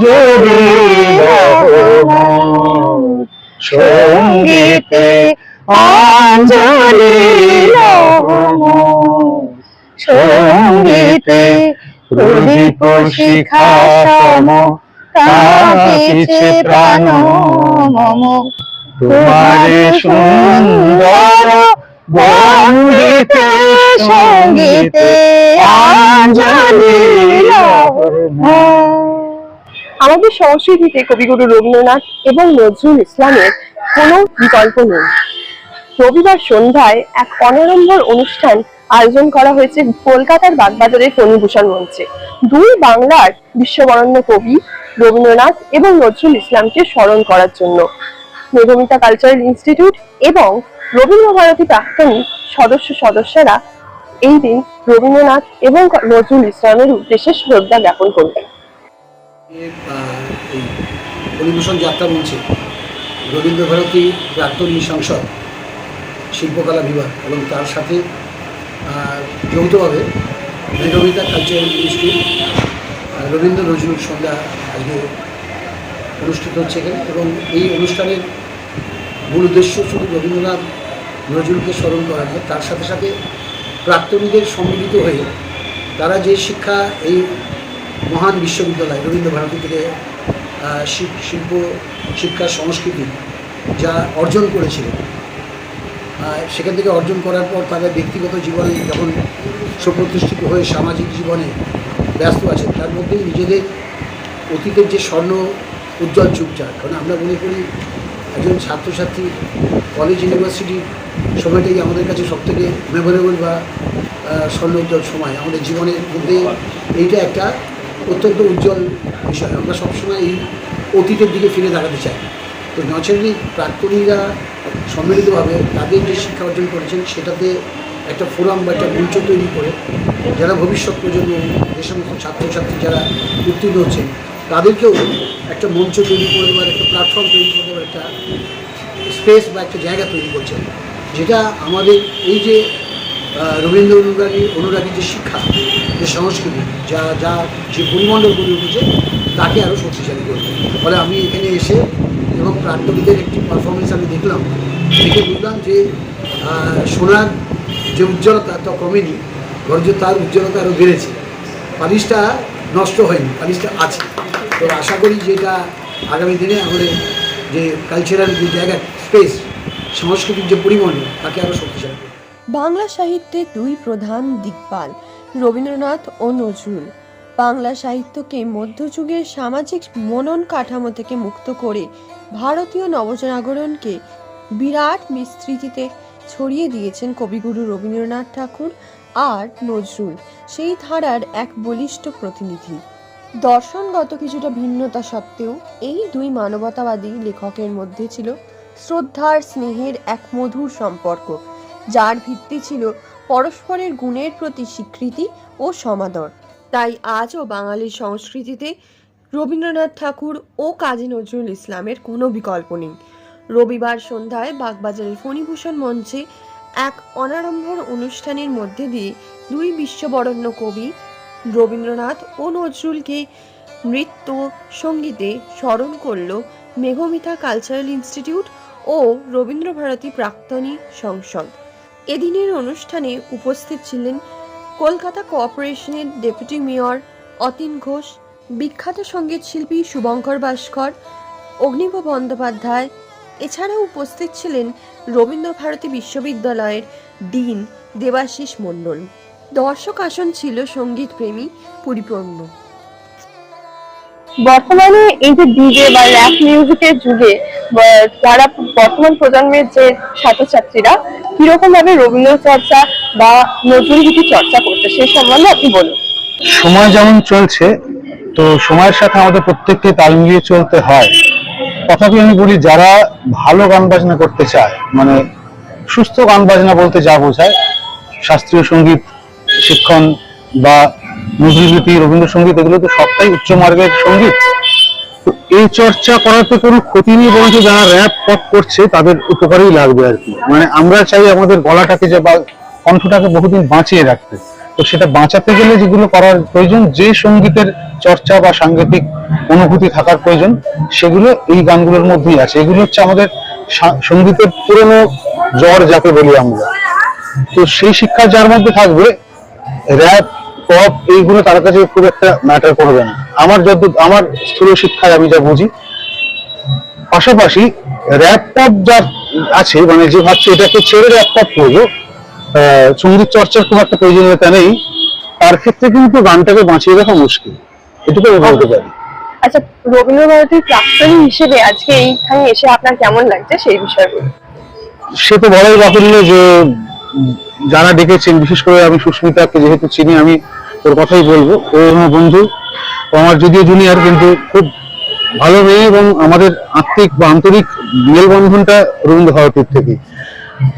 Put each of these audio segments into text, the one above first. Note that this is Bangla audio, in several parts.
অঞ্জলি সঙ্গীতে অঞ্জলি সঙ্গীতে প্রদীপ শিখা সম তাকিছে প্রাণ মম। তোমার সুন্দর বন্দিতে সঙ্গীতে অঞ্জলি আমাদের সংস্কৃতিতে কবিগুরু রবীন্দ্রনাথ এবং নজরুল ইসলামের কোনো বিকল্প নেই। রবিবার সন্ধ্যায় এক অনাড়ম্বর অনুষ্ঠান আয়োজন করা হয়েছে কলকাতার বাগবাজারের ফণিভূষণ মঞ্চে। দুই বাংলার বিশ্ববরণ্য কবি রবীন্দ্রনাথ এবং নজরুল ইসলামকে স্মরণ করার জন্য। মেঘমিতা কালচারাল ইনস্টিটিউট এবং রবীন্দ্র ভারতী প্রাক্তনী সদস্য সদস্যরা এই দিন রবীন্দ্রনাথ এবং নজরুল ইসলামের উদ্দেশ্যে শ্রদ্ধা জ্ঞাপন করবেন। এই পরিবেশন যাত্রা মঞ্চে রবীন্দ্র ভারতী প্রাক্তনী সংসদ শিল্পকলা বিভাগ এবং তার সাথে যৌথভাবে মেঘমিতা কালচারাল ইনস্টিটিউট রবীন্দ্র নজরুল সন্ধ্যা আজকে অনুষ্ঠিত হচ্ছে এখানে এবং এই অনুষ্ঠানের মূল উদ্দেশ্য শুধু রবীন্দ্রনাথ নজরুলকে স্মরণ করা নয়, তার সাথে সাথে প্রাক্তনীদের সম্মিলিত হয়ে তারা যে শিক্ষা, এই মহান বিশ্ববিদ্যালয় রবীন্দ্র ভারতী থেকে শিল্প শিক্ষা সংস্কৃতি যা অর্জন করেছিলেন আহ, সেখান থেকে অর্জন করার পর তাদের ব্যক্তিগত জীবনে যখন সুপ্রতিষ্ঠিত হয়ে সামাজিক জীবনে ব্যস্ত আছে তার মধ্যেই নিজেদের অতীতের যে স্বর্ণ উজ্জ্বল যুগটা কারণ আমরা মনে করি একজন ছাত্রছাত্রী কলেজ ইউনিভার্সিটির সময়টাই আমাদের কাছে সবথেকে মেমোরেবল বা স্বর্ণ উজ্জ্বল সময়। আমাদের জীবনের মধ্যে এইটা একটা অত্যন্ত উজ্জ্বল বিষয়। আমরা সবসময় এই অতীতের দিকে ফিরে দাঁড়াতে চাই। তো ন্যাচারালি প্রাক্তনীরা সম্মিলিতভাবে তাদের যে শিক্ষা অর্জন করেছেন, সেটাতে একটা ফোরাম বা একটা মঞ্চ তৈরি করে যারা ভবিষ্যৎ প্রজন্ম যে সমস্ত ছাত্রছাত্রী যারা উত্তীর্ণ হচ্ছেন, তাদেরকেও একটা মঞ্চ তৈরি করে দেওয়ার, একটা প্ল্যাটফর্ম তৈরি করে দেওয়ার একটা স্পেস বা একটা জায়গা তৈরি করছেন যেটা আমাদের এই যে রবীন্দ্র অনুরাগী অনুরাগী যে শিক্ষা যে সংস্কৃতি, যা যা যে পরিমণ্ডল গড়ে উঠেছে, তাকে আরও শক্তিশালী করবে। ফলে আমি এখানে এসে এবং প্রাক্তনীদের একটি পারফরমেন্স আমি দেখলাম, দেখে বুঝলাম যে সোনার যে উজ্জ্বলতা, তা কমেনি, বরঞ্চ তার উজ্জ্বলতা আরও বেড়েছে। পালিশটা নষ্ট হয়নি, পালিশটা আছে। তো আশা করি যে এটা আগামী দিনে আমাদের যে কালচারাল যে জায়গা স্পেস সাংস্কৃতিক যে পরিমণ্ডল, তাকে আরও শক্তিশালী বাংলা সাহিত্যে দুই প্রধান দিকপাল রবীন্দ্রনাথ ও নজরুল। বাংলা সাহিত্যকে মধ্যযুগের সামাজিক মনন কাঠামো থেকে মুক্ত করে ভারতীয় নবজাগরণকে বিরাট বিস্তৃতিতে ছড়িয়ে দিয়েছেন কবিগুরু রবীন্দ্রনাথ ঠাকুর আর নজরুল, সেই ধারার এক বলিষ্ঠ প্রতিনিধি। দর্শনগত কিছুটা ভিন্নতা সত্ত্বেও এই দুই মানবতাবাদী লেখকের মধ্যে ছিল শ্রদ্ধার স্নেহের এক মধুর সম্পর্ক, যার ভিত্তি ছিল পরস্পরের গুণের প্রতি স্বীকৃতি ও সমাদর। তাই আজও বাঙালির সংস্কৃতিতে রবীন্দ্রনাথ ঠাকুর ও কাজী নজরুল ইসলামের কোনো বিকল্প নেই। রবিবার সন্ধ্যায় বাগবাজারের ফণীভূষণ মঞ্চে এক অনাড়ম্বর অনুষ্ঠানের মধ্যে দিয়ে দুই বিশ্ববরণ্য কবি রবীন্দ্রনাথ ও নজরুলকে নৃত্য সঙ্গীতে স্মরণ করল মেঘমিতা কালচারাল ইনস্টিটিউট ও রবীন্দ্রভারতী প্রাক্তনী সংসদ। এদিনের অনুষ্ঠানে উপস্থিত ছিলেন কলকাতা কোঅপারেশনের ডেপুটি মেয়র অতীন ঘোষ, বিখ্যাত সংগীত শিল্পী শুভঙ্কর ভাস্কর, অগ্নিব বন্দ্যোপাধ্যায়। এছাড়াও উপস্থিত ছিলেন রবীন্দ্রভারতী বিশ্ববিদ্যালয়ের ডিন দেবাশিস মণ্ডল। দর্শক আসন ছিল সংগীত প্রেমী পরিপূর্ণ। বর্তমানে এই যে ডিজে বা র্যাপ মিউজিকের যুগে যারা বর্তমান প্রজন্মের যে ছাত্রছাত্রীরা, কীরকম ভাবে রবীন্দ্র চর্চা বা নজরুল গীতি চর্চা করছে সেই সম্বন্ধে আপনি বলুন। সময় যেমন চলছে, তো সময়ের সাথে আমাদের প্রত্যেককে তাল মিলিয়ে চলতে হয়। তথাপি আমি বলি, যারা ভালো গান বাজনা করতে চায় মানে সুস্থ গান বাজনা বলতে যা বোঝায়, শাস্ত্রীয় সংগীত, শিক্ষণ বা নজরুলগীতি রবীন্দ্রসঙ্গীত, এগুলো তো সবটাই উচ্চ মার্গের সংগীত। এই চর্চা করাতে কোনো ক্ষতি নেই, বরঞ্চ যারা র্যাপ পপ করছে, তাদের উপকারেই লাগবে আর কি। মানে আমরা চাই আমাদের গলাটাকে যে বা কণ্ঠটাকে বহুদিন বাঁচিয়ে রাখতে। তো সেটা বাঁচাতে গেলে যেগুলো করার প্রয়োজন, যে সঙ্গীতের চর্চা বা সাংগীতিক অনুভূতি থাকার প্রয়োজন, সেগুলো এই গানগুলোর মধ্যেই আছে। এগুলো হচ্ছে আমাদের সঙ্গীতের পুরনো জ্বর, যাকে বলি আমরা। তো সেই শিক্ষা যার মধ্যে থাকবে র্যাপ পপ এইগুলো তার কাছে খুব একটা ম্যাটার করবে না। আমার যত আমার স্থূল শিক্ষায় আমি যা বুঝি পাশাপাশি র্যাপ পপ যার আছে মানে যে ভাবছে এটাকে ছেড়ে র্যাপ পপ করব সংগীত চর্চার খুব একটা প্রয়োজনীয়তা নেই তার ক্ষেত্রে কিন্তু গানটাকে বাঁচিয়ে রাখা মুশকিল। এটুকু আমি বলতে পারি। আচ্ছা রবীন্দ্রভারতীর প্রাক্তনী হিসেবে আজকে এইখানে এসে আপনার কেমন লাগছে সেই বিষয়গুলো সে তো বলাই বাহুল্য যে যারা ডেকেছেন বিশেষ করে আমি সুস্মিতাকে যেহেতু চিনি আমি ওর কথাই বলব। ও আমার বন্ধু আমার যদিও জুনিয়র কিন্তু খুব ভালো মেয়ে এবং আমাদের আত্মিক বা আন্তরিক মেলবন্ধনটা রবীন্দ্র ভারতীর থেকে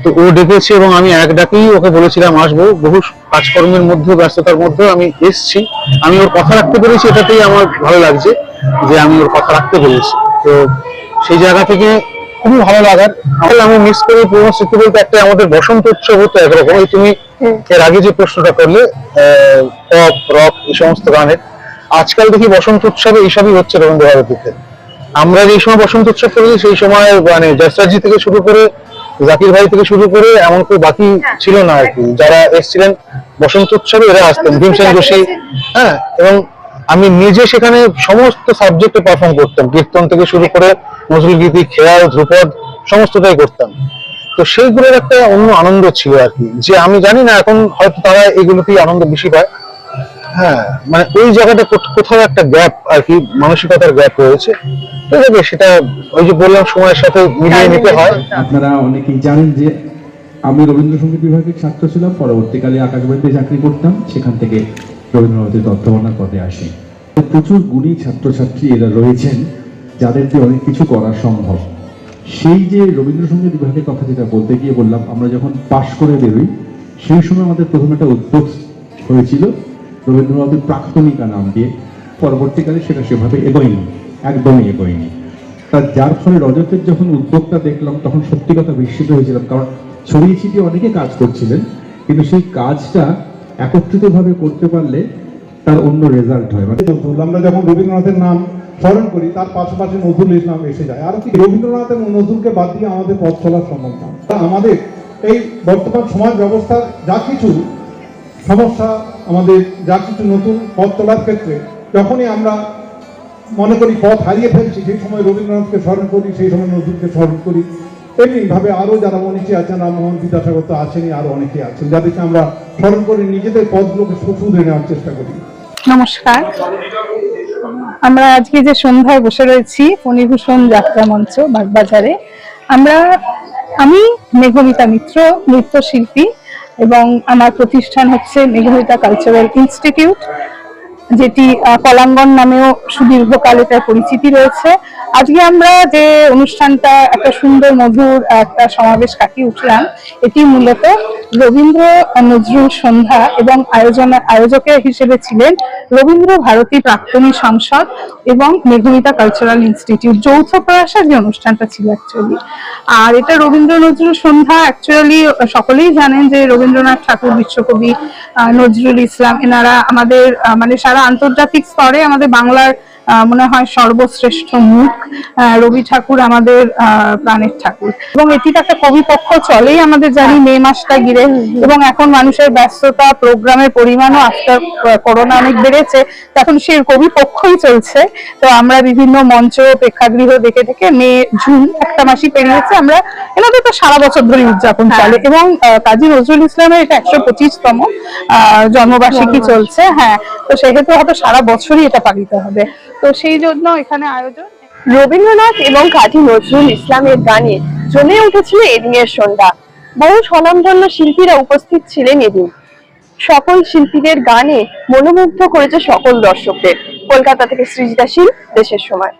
তো ও ডেকেছে এবং আমি এক ডাকেই ওকে বলেছিলাম, আসব। বহু কাজকর্মের মধ্যে ব্যস্ততার মধ্যে আমি এসছি। আমি ওর কথা রাখতে পেরেছি, এটাতেই আমার ভালো লাগছে যে আমি ওর কথা রাখতে পেরেছি। তো সেই জায়গা থেকে খুবই ভালো লাগার। আসলে আমি মিস করি পুরোনো স্মৃতি বলতে একটা আমাদের বসন্ত উৎসব হতো একরকম। এই তুমি এর আগে যে প্রশ্নটা করলে পপ রক এই সমস্ত গানের আজকাল দেখি বসন্ত উৎসবে এইসবই হচ্ছে রবীন্দ্র ভারতীতে আমরা যে সময় বসন্ত উৎসব করেছি সেই সময় মানে জয়সাজি থেকে শুরু করে জাকির ভাই থেকে শুরু করে এমন কেউ বাকি ছিল না আর কি। যারা এসেছিলেন বসন্ত উৎসবে এরা আসতেন। ভীমসেন যোশী হ্যাঁ এবং নিজে সেখানে সমস্ত সাবজেক্টে পারফর্ম করতাম। কীর্তন থেকে শুরু করে নজরুল গীতি, খেয়াল, ধ্রুপদ, সমস্তটাই করতাম। তো সেইগুলোর একটা অন্য আনন্দ ছিল আর কি। যে আমি জানি না, এখন হয়তো তারা এগুলোতেই আনন্দ বেশি পায়। হ্যাঁ মানে ওই জায়গাটা কোথাও একটা গ্যাপ আর কি, মানসিকতার গ্যাপ রয়েছে। ঠিক সেটা, ওই যে বললাম, সময়ের সাথে মিলিয়ে নিতে হয়। আপনারা অনেকেই জানেন যে, আমি রবীন্দ্রসঙ্গীত বিভাগের ছাত্র ছিলাম। পরবর্তীকালে আকাশবাণীতে চাকরি করতাম। সেখান থেকে রবীন্দ্রনাথের তত্ত্বাবধান পদে আসি। প্রচুর গুণী ছাত্রছাত্রী এরা রয়েছেন যাদের দিয়ে অনেক কিছু করা সম্ভব। সেই যে রবীন্দ্রসঙ্গীত বিভাগের কথা যেটা বলতে গিয়ে বললাম, আমরা যখন পাশ করে বেরোই, সেই সময় আমাদের প্রথম একটা উদ্যোগ হয়েছিল, রবীন্দ্রনাথের প্রাক্তনিকা নাম দিয়ে। পরবর্তীকালে সেটা সেভাবে এগোয়নি, একদমই এগোয়নি। তা যার ফলে রজতের যখন উদ্যোগটা দেখলাম, তখন সত্যি কথা বিস্মিত হয়েছিলাম, কারণ ছড়িয়ে ছিটিয়ে অনেকে কাজ করছিলেন, কিন্তু সেই কাজটা একত্রিতভাবে করতে পারলে তার অন্য রেজাল্ট হয়। মানে আমরা যখন রবীন্দ্রনাথের নাম স্মরণ করি, তার পাশাপাশি নজরুল ইসলাম এসে যায়। আর কি রবীন্দ্রনাথ এবং নজরুলকে বাদ দিয়ে আমাদের পথ চলার সম্ভব না। তা আমাদের এই বর্তমান সমাজ ব্যবস্থার যা কিছু সমস্যা, আমাদের যা কিছু নতুন পথ চলার ক্ষেত্রে, যখনই আমরা মনে করি পথ হারিয়ে ফেলছি, সেই সময় রবীন্দ্রনাথকে স্মরণ করি, সেই সময় নজরুলকে স্মরণ করি। এমনি আরও যারা মনীষী আছেন, রামমোহন বিদ্যাসাগর তো আছেনই আরও অনেকে আছেন, যাদেরকে আমরা স্মরণ করে নিজেদের পথগুলোকে সুশুধরে নেওয়ার চেষ্টা করি। নমস্কার। আমরা আজকে যে সন্ধ্যায় বসে রয়েছি ফণীভূষণ যাত্রা মঞ্চ বাগবাজারে, আমরা, আমি মেঘমিতা মিত্র, নৃত্যশিল্পী, এবং আমার প্রতিষ্ঠান হচ্ছে মেঘমিতা কালচারাল ইনস্টিটিউট যেটি কলাঙ্গন নামেও সুদীর্ঘকাল এটার পরিচিতি রয়েছে। আজকে আমরা যে অনুষ্ঠানটা, একটা সুন্দর মধুর, একটা সমাবেশ কাটিয়ে উঠলাম, এটি মূলত রবীন্দ্র নজরুল সন্ধ্যা এবং আয়োজন আয়োজকের হিসেবে ছিলেন রবীন্দ্র ভারতী প্রাক্তনী সংসদ এবং মেঘমিতা কালচারাল ইনস্টিটিউট যৌথ প্রয়াসে যে অনুষ্ঠানটা ছিল অ্যাকচুয়ালি আর এটা রবীন্দ্র নজরুল সন্ধ্যা অ্যাকচুয়ালি সকলেই জানেন যে রবীন্দ্রনাথ ঠাকুর, বিশ্বকবি নজরুল ইসলাম, এনারা আমাদের মানে সারা আন্তর্জাতিক স্তরে আমাদের বাংলার মনে হয় সর্বশ্রেষ্ঠ মুখ আহ, রবি ঠাকুর আমাদের আহ, প্রাণের ঠাকুর। এবং এটির একটা কবিপক্ষ চলেই আমাদের জানি মে মাসটা ঘিরে। এবং এখন মানুষের ব্যস্ততা প্রোগ্রামের পরিমাণও আফটার করোনা অনেক বেড়েছে। তখন সেই কবিপক্ষই চলছে। তো আমরা বিভিন্ন মঞ্চ প্রেক্ষাগৃহ দেখে দেখে মে জুন একটা মাসই পেরিয়েছে। আমরা এনাদের তো সারা বছর ধরে উদযাপন চলে। এবং কাজী নজরুল ইসলামের এটা একশো পঁচিশতম জন্মবার্ষিকী। চলছে। হ্যাঁ তো সেক্ষেত্রে হয়তো সারা বছরই এটা পালিত হবে। তো সেই জন্য এখানে আয়োজন। রবীন্দ্রনাথ এবং কাজী নজরুল ইসলামের গানে জমে উঠেছিল এদিনের সন্ধ্যা। বহু স্বনামধন্য শিল্পীরা উপস্থিত ছিলেন এদিন। সকল শিল্পীদের গানে মনোমুগ্ধ করেছে সকল দর্শকদের। কলকাতা থেকে সৃজিতা শীল, দেশের সময়।